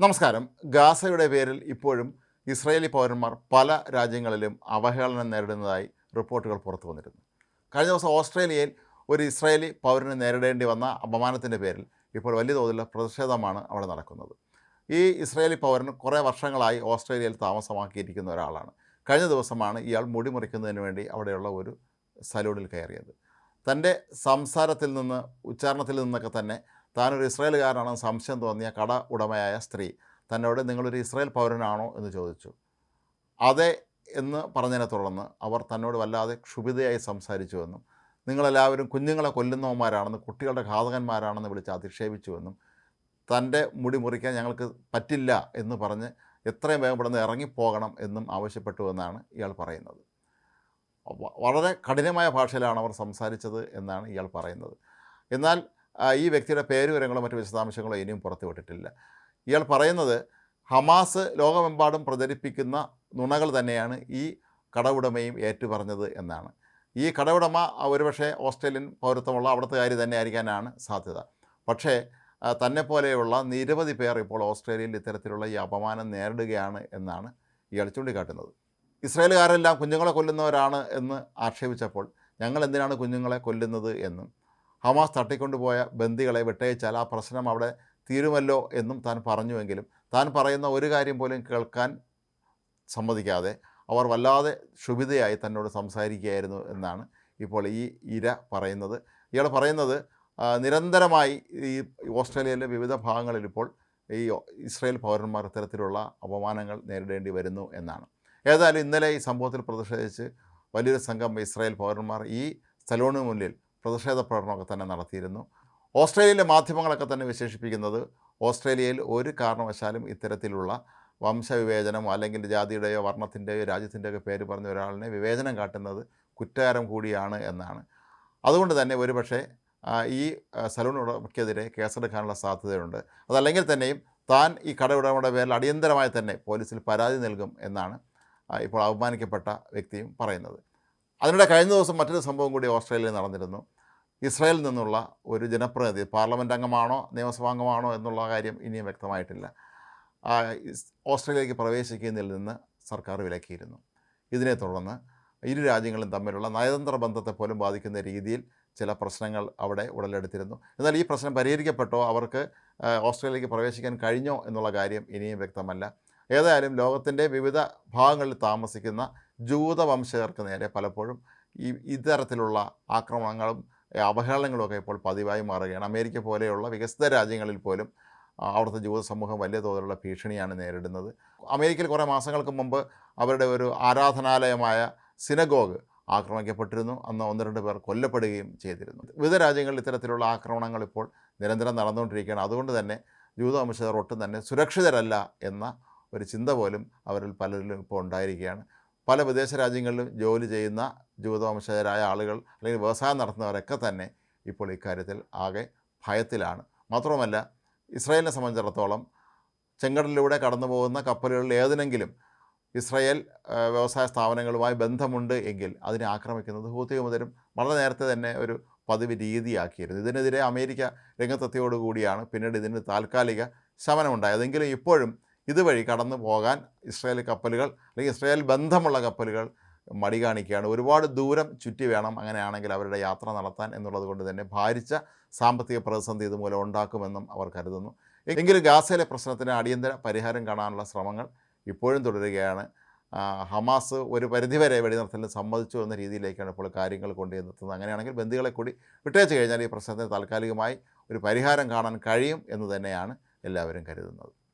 നമസ്കാരം. ഗാസയുടെ പേരിൽ ഇപ്പോഴും ഇസ്രായേലി പൗരന്മാർ പല രാജ്യങ്ങളിലും അവഹേളനം നേരിടുന്നതായി റിപ്പോർട്ടുകൾ പുറത്തു വന്നിരുന്നു. കഴിഞ്ഞ ദിവസം ഓസ്ട്രേലിയയിൽ ഒരു ഇസ്രായേലി പൗരന് നേരിടേണ്ടി വന്ന അപമാനത്തിന്റെ പേരിൽ ഇപ്പോൾ വലിയ തോതിലുള്ള പ്രതിഷേധമാണ് അവിടെ നടക്കുന്നത്. ഈ ഇസ്രായേലി പൗരൻ കുറേ വർഷങ്ങളായി ഓസ്ട്രേലിയയിൽ താമസമാക്കിയിരിക്കുന്ന ഒരാളാണ്. കഴിഞ്ഞ ദിവസമാണ് ഇയാൾ മുടി മുറിക്കുന്നതിന് വേണ്ടി അവിടെയുള്ള ഒരു സലൂണിൽ കയറിയത്. തന്റെ സംസാരത്തിൽ നിന്ന് ഉച്ചാരണത്തിൽ നിന്നൊക്കെ തന്നെ താനൊരു ഇസ്രായേലുകാരനാണെന്ന് സംശയം തോന്നിയ കട ഉടമയായ സ്ത്രീ തന്നോട് നിങ്ങളൊരു ഇസ്രായേൽ പൗരനാണോ? എന്ന് ചോദിച്ചു. അതെ എന്ന് പറഞ്ഞതിനെ തുടർന്ന് അവർ തന്നോട് വല്ലാതെ ക്ഷുഭിതയായി സംസാരിച്ചുവെന്നും നിങ്ങളെല്ലാവരും കുഞ്ഞുങ്ങളെ കൊല്ലുന്നവന്മാരാണെന്ന് കുട്ടികളുടെ ഘാതകന്മാരാണെന്ന് വിളിച്ച് അധിക്ഷേപിച്ചുവെന്നും തന്റെ മുടി മുറിക്കാൻ ഞങ്ങൾക്ക് പറ്റില്ല എന്ന് പറഞ്ഞ് എത്രയും വേഗം ഇവിടുന്ന് ഇറങ്ങിപ്പോകണം എന്നും ആവശ്യപ്പെട്ടു എന്നാണ് ഇയാൾ പറയുന്നത്. വളരെ കഠിനമായ ഭാഷയിലാണ് അവർ സംസാരിച്ചത് എന്നാണ് ഇയാൾ പറയുന്നത്. എന്നാൽ ഈ വ്യക്തിയുടെ പേര് വിവരങ്ങളോ മറ്റു വിശദാംശങ്ങളോ ഇനിയും പുറത്തുവിട്ടിട്ടില്ല ഇയാൾ പറയുന്നത് ഹമാസ് ലോകമെമ്പാടും പ്രചരിപ്പിക്കുന്ന നുണകൾ തന്നെയാണ് ഈ കടവുടമയും ഏറ്റുപറഞ്ഞത് എന്നാണ്. ഈ കടവുടമ ഒരുപക്ഷെ ഓസ്ട്രേലിയൻ പൗരത്വമുള്ള അവിടുത്തുകാരി തന്നെ ആയിരിക്കാനാണ് സാധ്യത. പക്ഷേ തന്നെ തന്നെപ്പോലെയുള്ള നിരവധി പേർ ഇപ്പോൾ ഓസ്ട്രേലിയയിൽ ഇത്തരത്തിലുള്ള ഈ അപമാനം നേരിടുകയാണ് എന്നാണ് ഇയാൾ ചൂണ്ടിക്കാട്ടുന്നത്. ഇസ്രായേലുകാരെല്ലാം കുഞ്ഞുങ്ങളെ കൊല്ലുന്നവരാണ് എന്ന് ആക്ഷേപിച്ചപ്പോൾ ഞങ്ങൾ എന്തിനാണ് കുഞ്ഞുങ്ങളെ കൊല്ലുന്നത് എന്നും ഹമാസ് തട്ടിക്കൊണ്ടുപോയ ബന്ദികളെ വിട്ടയച്ചാൽ ആ പ്രശ്നം അവിടെ തീരുമല്ലോ എന്നും താൻ പറഞ്ഞുവെങ്കിലും താൻ പറയുന്ന ഒരു കാര്യം പോലും കേൾക്കാൻ സമ്മതിക്കാതെ അവർ വല്ലാതെ ക്ഷുഭിതയായി തന്നോട് സംസാരിക്കുകയായിരുന്നു എന്നാണ് ഇപ്പോൾ ഈ ഇര പറയുന്നത്. ഇയാൾ പറയുന്നത് നിരന്തരമായി ഈ ഓസ്ട്രേലിയയിലെ വിവിധ ഭാഗങ്ങളിൽ ഇപ്പോൾ ഈ ഇസ്രയേൽ പൗരന്മാർ ഇത്തരത്തിലുള്ള അപമാനങ്ങൾ നേരിടേണ്ടി വരുന്നു എന്നാണ്. ഏതായാലും ഇന്നലെ ഈ സംഭവത്തിൽ പ്രതിഷേധിച്ച് വലിയൊരു സംഘം ഇസ്രായേൽ പൗരന്മാർ ഈ സ്ഥലോണിന് മുന്നിൽ പ്രതിഷേധ പ്രകടനമൊക്കെ തന്നെ നടത്തിയിരുന്നു. ഓസ്ട്രേലിയയിലെ മാധ്യമങ്ങളൊക്കെ തന്നെ വിശേഷിപ്പിക്കുന്നത് ഓസ്ട്രേലിയയിൽ ഒരു കാരണവശാലും ഇത്തരത്തിലുള്ള വംശവിവേചനം അല്ലെങ്കിൽ ജാതിയുടെയോ വർണത്തിന്റെയോ രാജ്യത്തിന്റെയൊക്കെ പേര് പറഞ്ഞ ഒരാളിനെ വിവേചനം കാട്ടുന്നത് കുറ്റകാരം കൂടിയാണ് എന്നാണ്. അതുകൊണ്ട് തന്നെ ഒരുപക്ഷെ ഈ സലൂൺ ഉടമയ്ക്കെതിരെ കേസെടുക്കാനുള്ള സാധ്യതയുണ്ട്. അതല്ലെങ്കിൽ തന്നെയും താൻ ഈ കട ഉടമയുടെ പേരിൽ അടിയന്തരമായി തന്നെ പോലീസിൽ പരാതി നൽകും എന്നാണ് ഇപ്പോൾ അപമാനിക്കപ്പെട്ട വ്യക്തിയും പറയുന്നത്. അതിനിടെ കഴിഞ്ഞ ദിവസം മറ്റൊരു സംഭവം കൂടി ഓസ്ട്രേലിയയിൽ നടന്നിരുന്നു. ഇസ്രായേലിൽ നിന്നുള്ള ഒരു ജനപ്രതിനിധി പാർലമെന്റ് അംഗമാണോ നിയമസഭാ അംഗമാണോ എന്നുള്ള കാര്യം ഇനിയും വ്യക്തമായിട്ടില്ല. ഓസ്ട്രേലിയയിലേക്ക് പ്രവേശിക്കുന്നതിൽ നിന്ന് സർക്കാർ വിലക്കിയിരുന്നു. ഇതിനെ തുടർന്ന് ഇരു രാജ്യങ്ങളും തമ്മിലുള്ള നയതന്ത്ര ബന്ധത്തെ പോലും ബാധിക്കുന്ന രീതിയിൽ ചില പ്രശ്നങ്ങൾ അവിടെ ഉടലെടുത്തിരുന്നു. എന്നാൽ ഈ പ്രശ്നം പരിഹരിക്കപ്പെട്ടോ അവർക്ക് ഓസ്ട്രേലിയയിലേക്ക് പ്രവേശിക്കാൻ കഴിഞ്ഞോ എന്നുള്ള കാര്യം ഇനിയും വ്യക്തമല്ല. ഏതായാലും ലോകത്തിന്റെ വിവിധ ഭാഗങ്ങളിൽ താമസിക്കുന്ന ജൂതവംശജർക്ക് നേരെ പലപ്പോഴും ഈ ഇത്തരത്തിലുള്ള ആക്രമണങ്ങളും ഏ, അവഹേളനങ്ങളുമൊക്കെ ഇപ്പോൾ പതിവായി മാറുകയാണ്. അമേരിക്ക പോലെയുള്ള വികസിത രാജ്യങ്ങളിൽ പോലും അവിടുത്തെ ജൂത സമൂഹം വലിയ തോതിലുള്ള ഭീഷണിയാണ് നേരിടുന്നത്. അമേരിക്കയിൽ കുറേ മാസങ്ങൾക്ക് മുമ്പ് അവരുടെ ഒരു ആരാധനാലയമായ സിനഗോഗ് ആക്രമിക്കപ്പെട്ടിരുന്നു. അന്ന് ഒന്ന് രണ്ട് പേർ കൊല്ലപ്പെടുകയും ചെയ്തിരുന്നു. വിവിധ രാജ്യങ്ങളിൽ ഇത്തരത്തിലുള്ള ആക്രമണങ്ങൾ ഇപ്പോൾ നിരന്തരം നടന്നുകൊണ്ടിരിക്കുകയാണ്. അതുകൊണ്ട് തന്നെ ജൂതവംശജർ ഒട്ടും തന്നെ സുരക്ഷിതരല്ല എന്ന ഒരു ചിന്ത പോലും അവരിൽ പലരിലും ഇപ്പോൾ ഉണ്ടായിരിക്കുകയാണ്. പല വിദേശ രാജ്യങ്ങളിലും ജോലി ചെയ്യുന്ന ജൂതവംശജരായ ആളുകൾ അല്ലെങ്കിൽ വ്യവസായം നടത്തുന്നവരൊക്കെ തന്നെ ഇപ്പോൾ ഇക്കാര്യത്തിൽ ആകെ ഭയത്തിലാണ്. മാത്രവുമല്ല ഇസ്രായേലിനെ സംബന്ധിച്ചിടത്തോളം ചെങ്കടലിലൂടെ കടന്നു പോകുന്ന കപ്പലുകളിൽ ഏതിനെങ്കിലും ഇസ്രായേൽ വ്യവസായ സ്ഥാപനങ്ങളുമായി ബന്ധമുണ്ട് എങ്കിൽ അതിനെ ആക്രമിക്കുന്നത് ഹൂത്തിയുമുതലും വളരെ നേരത്തെ തന്നെ ഒരു പതിവ് രീതിയാക്കിയിരുന്നു. ഇതിനെതിരെ അമേരിക്ക രംഗത്തെത്തിയോടുകൂടിയാണ് പിന്നീട് ഇതിന് താൽക്കാലിക ശമനമുണ്ടായതെങ്കിലും ഇപ്പോഴും ഇതുവഴി കടന്നു പോകാൻ ഇസ്രായേൽ കപ്പലുകൾ അല്ലെങ്കിൽ ഇസ്രായേൽ ബന്ധമുള്ള കപ്പലുകൾ മടി കാണിക്കുകയാണ് ഒരുപാട് ദൂരം ചുറ്റി വേണം അങ്ങനെയാണെങ്കിൽ അവരുടെ യാത്ര നടത്താൻ എന്നുള്ളത് കൊണ്ട് തന്നെ ഭാരിച്ച സാമ്പത്തിക പ്രതിസന്ധി ഇതുമൂലം ഉണ്ടാക്കുമെന്നും അവർ കരുതുന്നു. എങ്കിലും ഗാസയിലെ പ്രശ്നത്തിന് അടിയന്തര പരിഹാരം കാണാനുള്ള ശ്രമങ്ങൾ ഇപ്പോഴും തുടരുകയാണ്. ഹമാസ് ഒരു പരിധിവരെ വെടിനിർത്തലിന് സമ്മതിച്ചു എന്ന രീതിയിലേക്കാണ് ഇപ്പോൾ കാര്യങ്ങൾ കൊണ്ടുവന്നെത്തുന്നത് അങ്ങനെയാണെങ്കിൽ ബന്ദികളെ കൂടി വിട്ടയച്ചു കഴിഞ്ഞാൽ ഈ പ്രശ്നത്തിന് താൽക്കാലികമായി ഒരു പരിഹാരം കാണാൻ കഴിയും എന്ന് തന്നെയാണ് എല്ലാവരും കരുതുന്നത്.